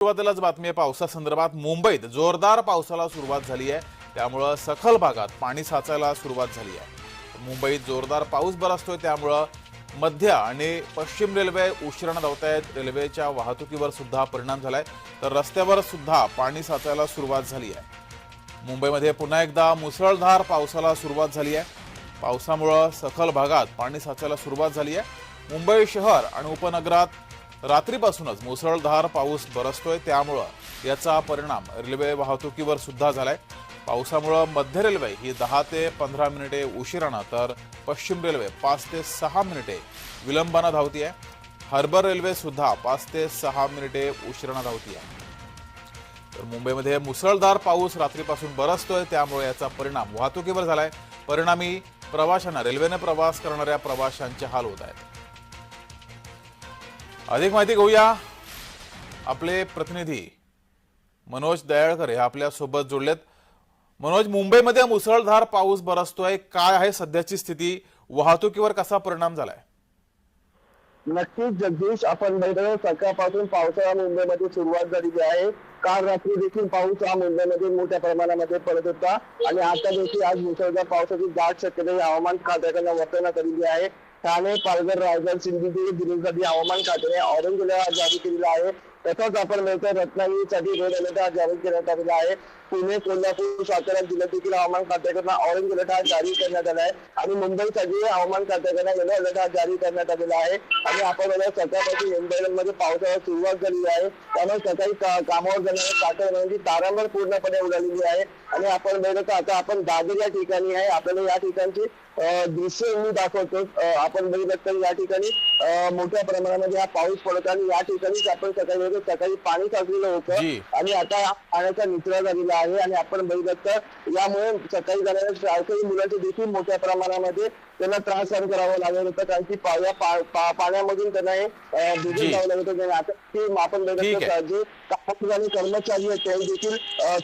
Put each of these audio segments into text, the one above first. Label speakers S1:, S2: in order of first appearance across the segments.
S1: सुरुवातीलाच बातमी आहे पावसासंदर्भात मुंबईत जोरदार पावसाला सुरुवात झाली आहे. त्यामुळं सखल भागात पाणी साचायला सुरुवात झाली आहे. मुंबईत जोरदार पाऊस बरसतोय त्यामुळं मध्य आणि पश्चिम रेल्वे उशिरानं धावत आहेत रेल्वेच्या वाहतुकीवर सुद्धा परिणाम झालाय. तर रस्त्यावर सुद्धा पाणी साचायला सुरुवात झाली आहे. मुंबईमध्ये पुन्हा एकदा मुसळधार पावसाला सुरुवात झाली आहे. पावसामुळं सखल भागात पाणी साचायला सुरुवात झाली आहे. मुंबई शहर आणि उपनगरात रात्रीपासूनच मुसळधार पाऊस बरसतोय त्यामुळं याचा परिणाम रेल्वे वाहतुकीवर सुद्धा झालाय. पावसामुळं मध्य रेल्वे ही दहा ते पंधरा मिनिटे उशिरानं तर पश्चिम रेल्वे पाच ते सहा मिनिटे विलंबानं धावतीये. हार्बर रेल्वे सुद्धा पाच ते सहा मिनिटे उशिरानं धावतीये. तर मुंबईमध्ये मुसळधार पाऊस रात्रीपासून बरसतोय त्यामुळे याचा परिणाम वाहतुकीवर झालाय. परिणामी प्रवाशांना रेल्वेने प्रवास करणाऱ्या प्रवाशांचे हाल होत आहेत. अधिक माहिती घेऊया. आपले प्रतिनिधी मनोज दयाळकर हे आपल्यासोबत जोडलेत. मनोज मुंबईमध्ये मुसळधार पाऊस बरसतोय काय आहे सध्याची स्थिती? वाहतुकीवर कसा परिणाम झालाय?
S2: नक्कीच जगदीश आपण बघितलं सकाळपासून पावसाळा मुंबईमध्ये सुरुवात झालेली आहे. काल रात्री देखील पाऊस हा मुंबईमध्ये मोठ्या प्रमाणामध्ये पडत होता. आणि आता देखील आज मुसळधार पावसाची दाट शक्यता हवामान खात्याकडनं वर्तवण्यात आलेली आहे. ठाणे पालघर रायगड सिंधुदुर्ग जिल्ह्यासाठी हवामान खात्याने ऑरेंज अलर्ट जारी केलेला आहे आपण बघितलं रत्नागिरीसाठी रेड अलर्ट हा जारी करण्यात आलेला आहे पुणे, कोल्हापूर, सातारा जिल्ह्यात देखील हवामान ऑरेंज अलर्ट हा जारी करण्यात आला आहे आणि मुंबईसाठी हवामान येलो अलर्ट हा जारी करण्यात आलेला आहे आणि आपण सकाळपासून मुंबई मध्ये पावसाला सुरुवात झालेली आहे त्यामुळे सकाळी कामावर तारांबळ पूर्णपणे उडालेली आहे आणि आपण बघितलं तर आता आपण दादर या ठिकाणी आहे आपल्याला या ठिकाणची दृश्य मी दाखवतो आपण बघितलं तर या ठिकाणी मोठ्या प्रमाणामध्ये हा पाऊस पडत आणि या ठिकाणीच आपण सकाळी बघितलं सकाळी पाणी साचलेलं. होतं. आणि आता पाण्याचा निचरा झालेला आहे आणि आपण बघितलं तर यामुळे सकाळी जाणाऱ्या शाळकरी मुलांचे देखील मोठ्या प्रमाणामध्ये त्यांना त्रास सहन करावा लागत होता. कारण की पाण्यामधून त्यांना हे भिजून. जावं लागत होतं. आता ते आपण बघितलं जे कामगार आणि कर्मचारी आहेत ते देखील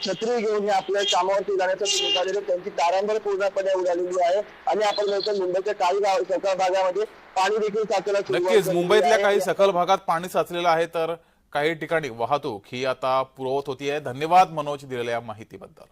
S2: छत्री घेऊन हे आपल्या कामावरती जाण्यासाठी निघालेले त्यांची तारांबळ पूर्णपणे उडालेली आहे. आणि आपण बघितलं मुंबईच्या काही गाव सकाळ भागामध्ये पाणी देखील साचायला
S1: नक्कीच मुंबईतल्या. काही सखल भागात पाणी साचलेलं आहे तर काही ठिकाणी वाहतूक ही आता पुरवत होती आहे धन्यवाद मनोज दिलेल्या माहितीबद्दल